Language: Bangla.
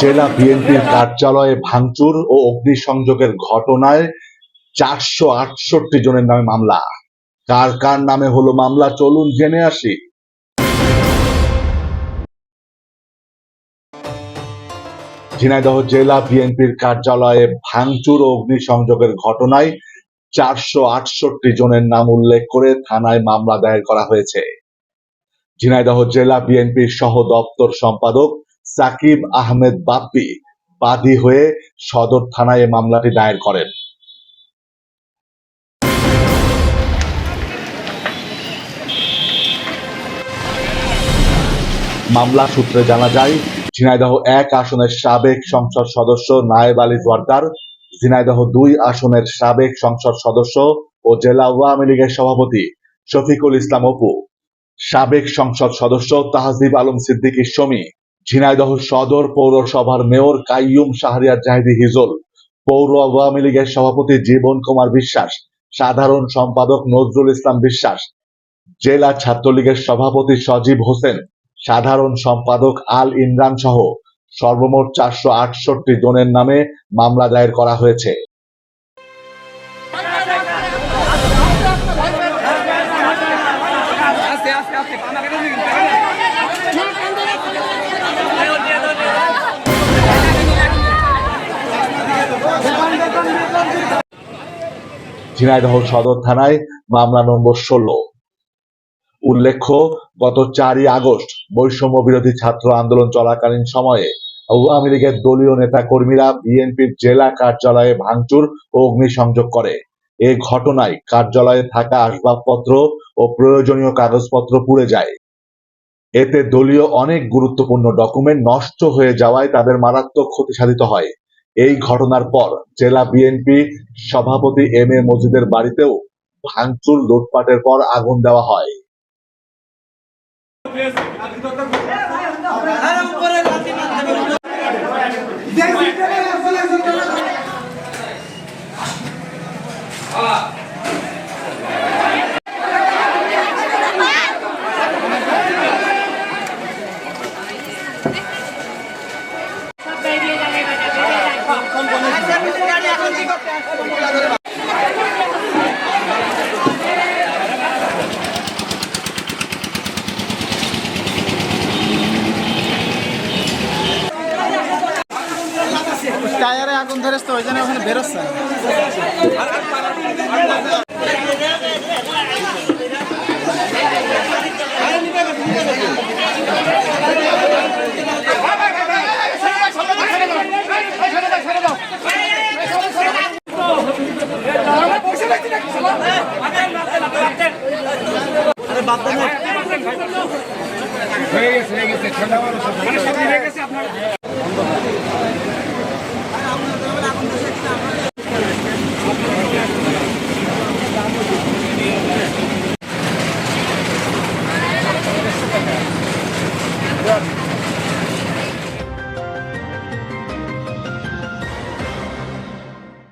জেলা বিএনপির কার্যালয়ে ভাঙচুর ও অগ্নিসংযোগের ঘটনায় চারশো আটষট্টি জনের নামে মামলা। কার কার নামে হলো মামলা? চলুন জেনে আসি। ঝিনাইদহ জেলা বিএনপির কার্যালয়ে ভাঙচুর ও অগ্নিসংযোগের ঘটনায় চারশো আটষট্টি জনের নাম উল্লেখ করে থানায় মামলা দায়ের করা হয়েছে। ঝিনাইদহ জেলা বিএনপির সহ দপ্তর সম্পাদক সাকিব আহমেদ বাপ্পি বাদী হয়ে সদর থানায় মামলাটি দায়ের করেন। মামলা সূত্রে জানা যায়, ঝিনাইদহ এক আসনের সাবেক সংসদ সদস্য নায়েব আলী জোয়ারদার, ঝিনাইদহ দুই আসনের সাবেক সংসদ সদস্য ও জেলা আওয়ামী লীগের সভাপতি শফিকুল ইসলাম অপু, সাবেক সংসদ সদস্য তাহজিব আলম সিদ্দিকী শমী ঝিনাইদহ সদর পৌরসভার মেয়র কাইয়ুম শাহরিয়ার জাহিদি হিজল পৌর আওয়ামী লীগের সভাপতি জীবন কুমার বিশ্বাস সাধারণ সম্পাদক নজরুল ইসলাম বিশ্বাস জেলা ছাত্রলীগের সভাপতি সজীব হোসেন সাধারণ সম্পাদক আল ইমরান সহ সর্বমোট চারশো আটষট্টি জনের নামে মামলা দায়ের করা হয়েছে আস্তে আস্তে আস্তে ঝিনাইদহ সদর থানায় মামলা নম্বর ষোলো। উল্লেখ্য, গত চারই আগস্ট বৈষম্য বিরোধী ছাত্র আন্দোলন চলাকালীন সময়ে আওয়ামী লীগের দলীয় নেতা কর্মীরা বিএনপির জেলা কার্যালয়ে ভাঙচুর ও অগ্নিসংযোগ করে। এ ঘটনায় কার্যালয়ে থাকা আসবাবপত্র ও প্রয়োজনীয় কাগজপত্র পুড়ে যায়। এতে দলীয় অনেক গুরুত্বপূর্ণ ডকুমেন্ট নষ্ট হয়ে যাওয়ায় তাদের মারাত্মক ক্ষতি সাধিত হয়। এই ঘটনার পর জেলা বিএনপি সভাপতি এম এ মজিদের বাড়িতেও ভাঙচুর, লুটপাটের পর আগুন দেওয়া হয়। আগুন ধরেছে তো ওই জন্য ওখানে বেরোচ্ছে। হয়ে গেছে হয়ে গেছে ঠান্ডা মানুষ গেছে আপনার।